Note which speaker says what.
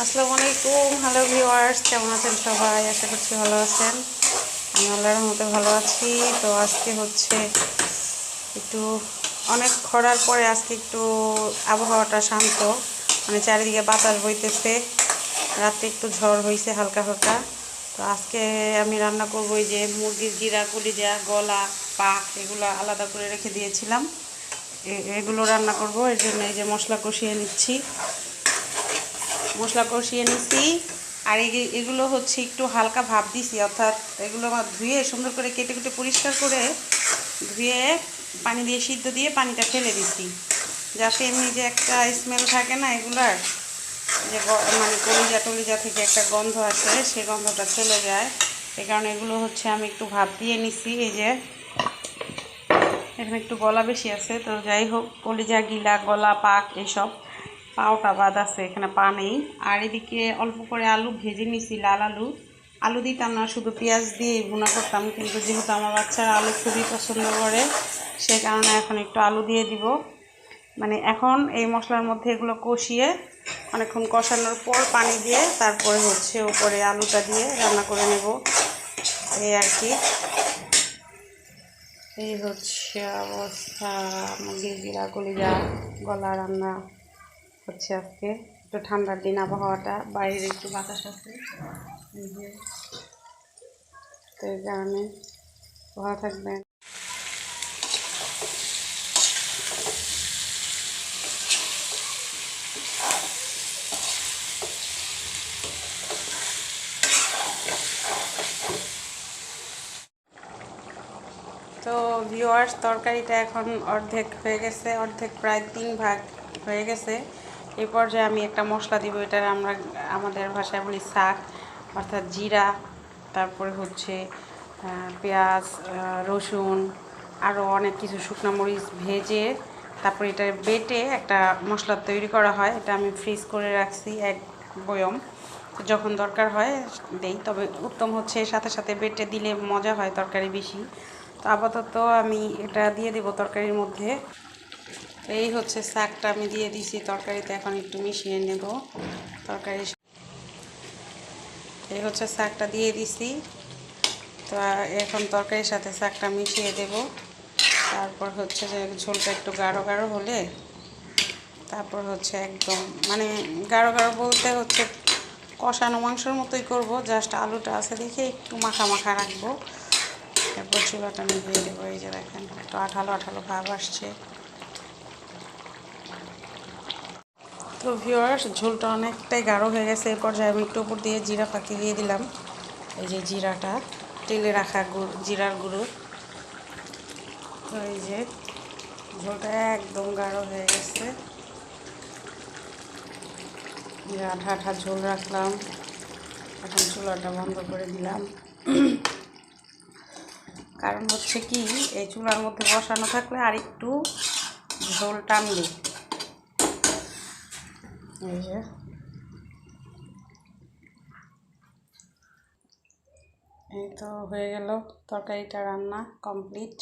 Speaker 1: আসসালামু আলাইকুম। Hello viewers কেমন আছেন সবাই? আশা করছি ভালো আছেন। আমি আল্লাহর মতো ভালো আছি। তো আজকে হচ্ছে একটু অনেক খরার পরে আজকে একটু আবহাওয়াটা শান্ত। মানে চারিদিকে বাতাস বইতেছে। রাতে একটু ঝড় হয়েছে হালকা হালকা। তো আজকে আমি রান্না করব যে মুরগির জিরা, কলিজা, গলা, পাক এগুলো আলাদা করে রেখে দিয়েছিলাম। এগুলো রান্না করব। এর জন্য এই যে মশলা কষিয়ে নিচ্ছি। মশলা কষিয়ে নিছি। আর এগুলো হচ্ছে একটু হালকা ভাব দিছি, অর্থাৎ এগুলো আমার ধুয়ে সুন্দর করে কেটে কেটে পরিষ্কার করে ধুয়ে পানি দিয়ে সিদ্ধ দিয়ে পানিটা ফেলে দিছি। যাতে এমনি যে একটা স্মেল থাকে না এগুলার, যে মানে কলিজা টলিজা থেকে একটা গন্ধ আসে, সে গন্ধটা চলে যায়। এই কারণে এগুলো হচ্ছে আমি একটু ভাব দিয়ে নিছি, এই যে। এখানে একটু গলা বেশি আছে, তো যাই হোক, কলিজা, গিলা, গলা, পাক এইসব পাওটা বাদ আছে, এখানে পা নেই। আর এদিকে অল্প করে আলু ভেজে নিছি, লাল আলু। আলু দিতাম না, শুধু পেঁয়াজ দিয়ে ভুনা করতাম, কিন্তু যেহেতু আমার বাচ্চারা আলু খুবই পছন্দ করে সেই কারণে এখন একটু আলু দিয়ে দিব। মানে এখন এই মশলার মধ্যে এগুলো কষিয়ে, অনেকক্ষণ কষানোর পর পানি দিয়ে তারপরে হচ্ছে উপরে আলুটা দিয়ে রান্না করে নেব। এই আর কি। এই হচ্ছে অবস্থা, মুরগির জিরা, কলিজা, গলা রান্না। হচ্ছে আজকে একটু ঠান্ডার দিন, আবহাওয়াটা, বাইরে একটু বাতাস আছে। তো এই কারণে ভালো থাকবেন। তো ভিউয়ার্স তরকারিটা এখন অর্ধেক হয়ে গেছে, অর্ধেক প্রায় তিন ভাগ হয়ে গেছে। এই পর্যায়ে আমি একটা মশলা দিব এটা আমরা আমাদের ভাষায় বলি শাক, অর্থাৎ জিরা, তারপরে হচ্ছে পেঁয়াজ রসুন আরও অনেক কিছু শুকনো মরিচ ভেজে তারপরে এটা বেটে একটা মশলা তৈরি করা হয়। এটা আমি ফ্রিজ করে রাখছি এক বয়ম। যখন দরকার হয় দেই, তবে উত্তম হচ্ছে সাথে সাথে বেটে দিলে মজা হয় তরকারি বেশি। তো আপাতত আমি এটা দিয়ে দেবো তরকারির মধ্যে। এই হচ্ছে শাকটা, আমি দিয়ে দিছি তরকারিতে, এখন একটু মিশিয়ে নেব। তরকারি এই হচ্ছে শাকটা দিয়ে দিছি। তো এখন তরকারির সাথে শাকটা মিশিয়ে দেব। তারপর হচ্ছে যে ঝোলটা একটু গাঢ় গাঢ় হলে, তারপর হচ্ছে একদম মানে গাঢ় গাঢ় বলতে হচ্ছে কষানো মাংসের মতোই করব জাস্ট আলুটা আছে দেখে একটু মাখা মাখা রাখব। তারপর চুলাটা নিভিয়ে দেবো, এই যে দেখেন একটু আঠালো আঠালো ভাব আসছে। তো ভিউয়ার্স ঝোলটা অনেকটাই গাঢ় হয়ে গেছে। এরপর যে আমি একটু উপর দিয়ে জিরা ফাঁকি দিয়ে দিলাম। এই যে জিরাটা, তেলে রাখা জিরার গুঁড়ো। তো এই যে ঝোলটা একদম গাঢ় হয়ে গেছে। আঠা আঠা ঝোল রাখলাম। এখন চুলাটা বন্ধ করে দিলাম। কারণ হচ্ছে কি, এই চুলার মধ্যে বসানো থাকলে আর একটু ঝোল টানবে এই যে এই তো হয়ে গেল তরকারিটা রান্না কমপ্লিট